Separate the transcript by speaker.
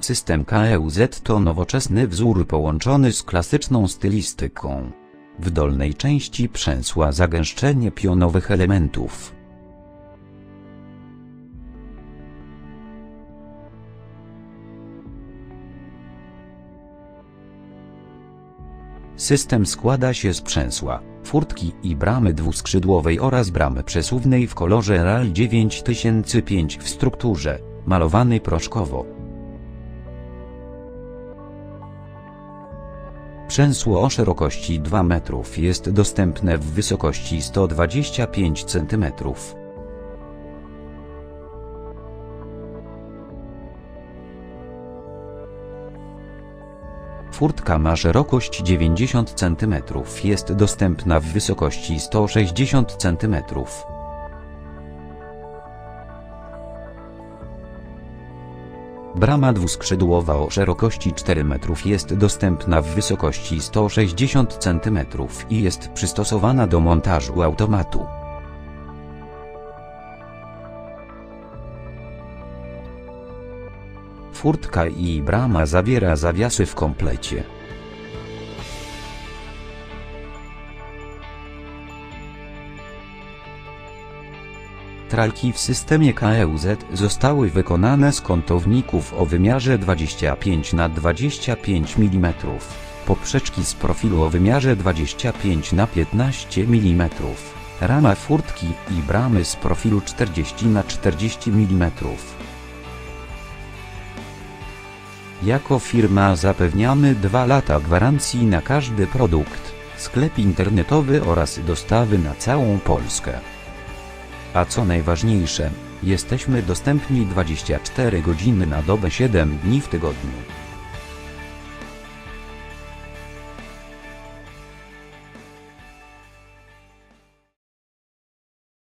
Speaker 1: System KEUZ to nowoczesny wzór połączony z klasyczną stylistyką. W dolnej części przęsła zagęszczenie pionowych elementów. System składa się z przęsła, furtki i bramy dwuskrzydłowej oraz bramy przesuwnej w kolorze RAL 9005 w strukturze, malowanej proszkowo. Przęsło o szerokości 2 metrów jest dostępne w wysokości 125 cm. Furtka ma szerokość 90 cm, jest dostępna w wysokości 160 cm. Brama dwuskrzydłowa o szerokości 4 metrów jest dostępna w wysokości 160 cm i jest przystosowana do montażu automatu. Furtka i brama zawiera zawiasy w komplecie. Tralki w systemie KEUZ zostały wykonane z kątowników o wymiarze 25 na 25 mm, poprzeczki z profilu o wymiarze 25 na 15 mm, rama furtki i bramy z profilu 40 na 40 mm. Jako firma zapewniamy 2 lata gwarancji na każdy produkt, sklep internetowy oraz dostawy na całą Polskę. A co najważniejsze, jesteśmy dostępni 24 godziny na dobę 7 dni w tygodniu.